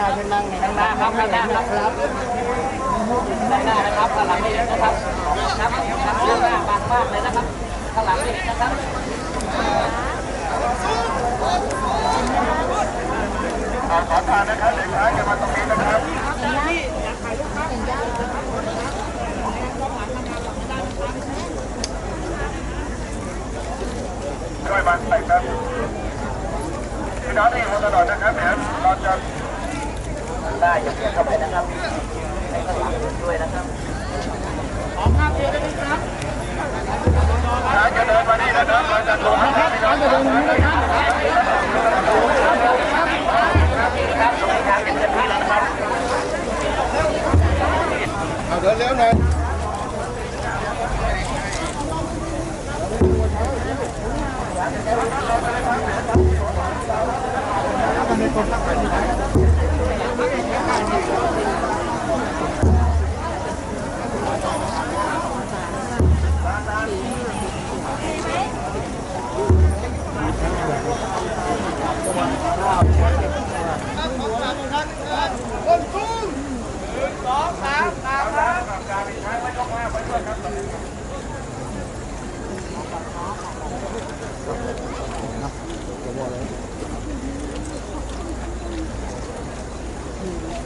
น้าเชิญนั่งข้างหน้าครับข้างหน้าครับครับด้านหน้านะครับข้างหลังไม่เห็นะครับครับครับข้างหน้าบางมากเลยนะครับข้างหลังไม่นะครับขอทานนะครับเด็กชายจะมาตรงนี้นะครับนี่อยากถ่ายรูปครับช่วยบังไปครับพี่น้องที่อยู่บนถนนนะครับเดี๋ยวเราจะ ได้อย่าเพียเข้าไปนะครับให้ข้างหลังด้วยนะครับช้างจะเดินมานี่นะครับเราจะลงนะครับพี่น้องจะเดินมานี่นะครับครับตรงนี้ทางเป็นเต็มที่แล้วนะครับเอาเดินเร็วหน่อยอ่